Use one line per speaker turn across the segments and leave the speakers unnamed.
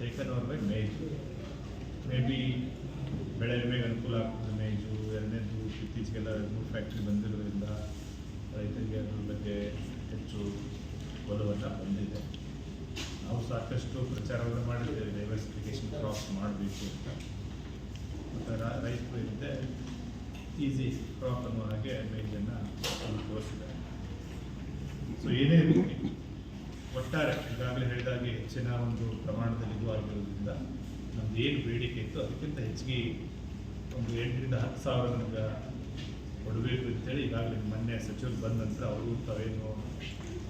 Taken over by ಮೇಜು may be ಬೆಳೆ ವಿಮೆಗೆ ಅನುಕೂಲ ಆಗ್ತದೆ ಮೇಜು ಎರಡನೇದು ಇತ್ತೀಚೆಗೆಲ್ಲ ಮೂರು ಫ್ಯಾಕ್ಟ್ರಿ ಬಂದಿರೋದ್ರಿಂದ ರೈತರಿಗೆ ಅದ್ರ ಬಗ್ಗೆ ಹೆಚ್ಚು ಒಲವನ್ನು ಬಂದಿದೆ. ನಾವು ಸಾಕಷ್ಟು ಪ್ರಚಾರವನ್ನು ಮಾಡಿದ್ದೇವೆ. ಡೈವರ್ಸಿಫಿಕೇಶನ್ ಕ್ರಾಪ್ ಮಾಡಬೇಕು ಅಂತ. ಮತ್ತು ರೈತರು ಇದ್ದೆ ಈಸಿ ಕ್ರಾಪ್ ಅನ್ನೋ ಹಾಗೆ ಮೇಜನ್ನು ತೋರಿಸಿದ್ದಾರೆ ಸೊ ಏನೇ ಇರಲಿ, ಒಟ್ಟಾರೆ ಈಗಾಗಲೇ ಹೇಳಿದಾಗೆ ಹೆಚ್ಚಿನ ಒಂದು ಪ್ರಮಾಣದಲ್ಲಿ ಇದು ಆಗಿರೋದ್ರಿಂದ ನಮ್ದು ಏನು ಬೇಡಿಕೆ ಇತ್ತು, ಅದಕ್ಕಿಂತ ಹೆಚ್ಚಿಗೆ ಒಂದು ಎಂಟರಿಂದ ಹತ್ತು ಸಾವಿರ ನಮ್ಗೆ ಕೊಡಬೇಕು ಅಂತೇಳಿ ಈಗಾಗಲೇ ಮೊನ್ನೆ ಸಚಿವರು ಬಂದ ನಂತರ ಅವರು ತಾವೇನು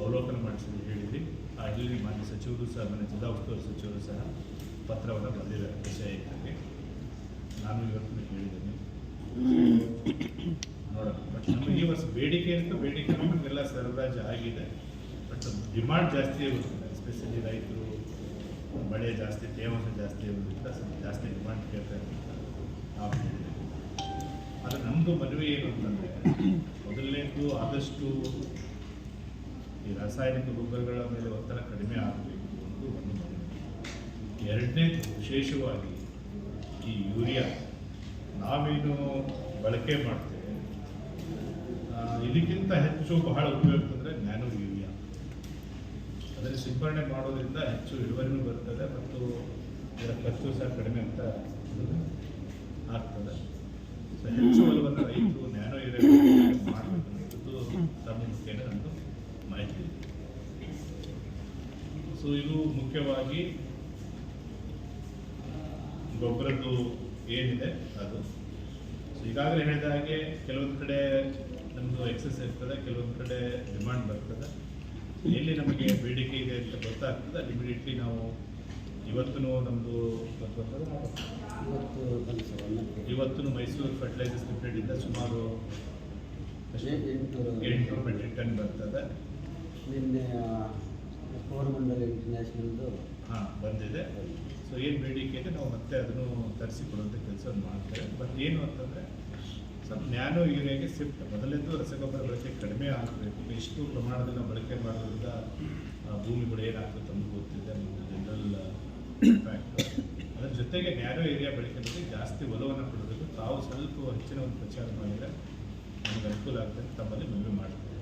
ಅವಲೋಕನ ಮಾಡಿಸಿದ್ರು ಹೇಳಿದ್ರಿ. ಆ ಇಲ್ಲಿ ಮಾನ್ಯ ಸಚಿವರು ಸಹ ಮನೆ ಜಿಲ್ಲಾ ಉಸ್ತುವಾರಿ ಸಚಿವರು ಸಹ ಪತ್ರವನ್ನು ಬರೆದಿದ್ದಾರೆ ವಿಷಯಕ್ಕೆ ನಾನು ಇವತ್ತು ಹೇಳಿದ್ದೇನೆ. ನೋಡೋಣ. ಬಟ್ ನಮಗೆ ಈ ವರ್ಷ ಬೇಡಿಕೆ ಅಂತ ಬೇಡಿಕೆ ನಮಗೆಲ್ಲ ಸರಬರಾಜು ಆಗಿದೆ. ಬಟ್ ಡಿಮಾಂಡ್ ಜಾಸ್ತಿ ಇರುತ್ತದೆ ಎಸ್ಪೆಷಲಿ ರೈತರು, ಮಳೆ ಜಾಸ್ತಿ, ತೇವಾಂಶ ಜಾಸ್ತಿ ಇರೋದ್ರಿಂದ ಸ್ವಲ್ಪ ಜಾಸ್ತಿ ಡಿಮಾಂಡ್ ಕೇಳ್ತಾ ಇರ್ತಾರೆ. ಆದರೆ ನಮ್ಮದು ಮದುವೆ ಏನು ಅಂತಂದರೆ, ಮೊದಲನೇದು ಆದಷ್ಟು ಈ ರಾಸಾಯನಿಕ ಗೊಬ್ಬರಗಳ ಮೇಲೆ ಒತ್ತಡ ಕಡಿಮೆ ಆಗಬೇಕು ಅಂತ ಒಂದು ಮನವಿ. ಎರಡನೇದು ವಿಶೇಷವಾಗಿ ಈ ಯೂರಿಯಾ, ನಾವೇನು ಬಳಕೆ ಮಾಡ್ತೇವೆ ಇದಕ್ಕಿಂತ ಹೆಚ್ಚು ಬಹಳ ಉಪಯುಕ್ತ ಅದನ್ನು ಮಾಡೋದ್ರಿಂದ ಹೆಚ್ಚು ಇಳುವರಿನೂ ಬರ್ತದೆ ಮತ್ತು ಇದರ ಖರ್ಚು ಸಹ ಕಡಿಮೆ ಅಂತ ಆಗ್ತದೆ. ಹೆಚ್ಚು ಒಲವನ್ನು ರೈತರು ನ್ಯಾನೋ ಏರಿಯಾ ಮಾಡಬೇಕು ಅನ್ನೋದು ತಮ್ಮ ಮುಖೇನ ಮಾಹಿತಿ ಸೊ ಇದು ಮುಖ್ಯವಾಗಿ ಗೊಬ್ಬರದ್ದು ಏನಿದೆ ಅದು. ಸೊ ಈಗಾಗಲೇ ಹೇಳಿದ ಹಾಗೆ ಕೆಲವೊಂದು ಕಡೆ ನಮ್ಮದು ಎಕ್ಸಸ್ ಇರ್ತದೆ, ಕೆಲವೊಂದು ಕಡೆ ಡಿಮಾಂಡ್ ಬರ್ತದೆ. ಎಲ್ಲಿ ನಮಗೆ ಬೇಡಿಕೆ ಇದೆ ಅಂತ ಗೊತ್ತಾಗ್ತದೆ. ಇಮಿಡಿಯೇಟ್ಲಿ ನಾವು ಇವತ್ತು ನಮ್ಮದು
ಇವತ್ತು
ಮೈಸೂರು ಫರ್ಟಿಲೈಸರ್ಸ್ ಲಿಮಿಟೆಡಿಂದ ಸುಮಾರು ಎಂಟು ಮೆಟ್ರಿಕ್ ಟನ್ ಬರ್ತದೆ.
ನಿನ್ನೆ ಕೋರಮಂಡಲ ಇಂಟರ್ನ್ಯಾಷನಲ್ದು
ಹಾಂ ಬಂದಿದೆ. ಸೊ ಏನು ಬೇಡಿಕೆ ಇದೆ ನಾವು ಮತ್ತೆ ಅದನ್ನು ತರಿಸಿಕೊಡುವಂಥ ಕೆಲಸ ಮಾಡ್ತೇವೆ. ಬಟ್ ಏನು ಅಂತಂದರೆ ನ್ಯಾನೋ ಯೂರಿಯಾಗೆ ಸಿಫ್ಟ್ ಮೊದಲೆಂದು ರಸಗೊಬ್ಬರ ಬಳಕೆ ಕಡಿಮೆ ಆಗಬೇಕು. ಎಷ್ಟು ಪ್ರಮಾಣದಲ್ಲಿ ಬಳಕೆ ಮಾಡೋದ್ರಿಂದ ಭೂಮಿಗಳು ಏನಾಗ್ತದೆ ಅಂತ ಗೊತ್ತಿದೆ. ನಮ್ಮದು ಜನರಲ್ ಇಂಪ್ಯಾಕ್ಟ್ ಅದರ ಜೊತೆಗೆ ನ್ಯಾನೋ ಏರಿಯಾ ಬಳಕೆ ಬಗ್ಗೆ ಜಾಸ್ತಿ ಒಲವನ್ನು ಕೊಡಬೇಕು ತಾವು ಸ್ವಲ್ಪ ಹೆಚ್ಚಿನ ಒಂದು ಪ್ರಚಾರ ಮಾಡಿದರೆ ನಮಗೆ ಅನುಕೂಲ ಆಗ್ತದೆ ತಮ್ಮಲ್ಲಿ ಮನವಿ ಮಾಡ್ತೇವೆ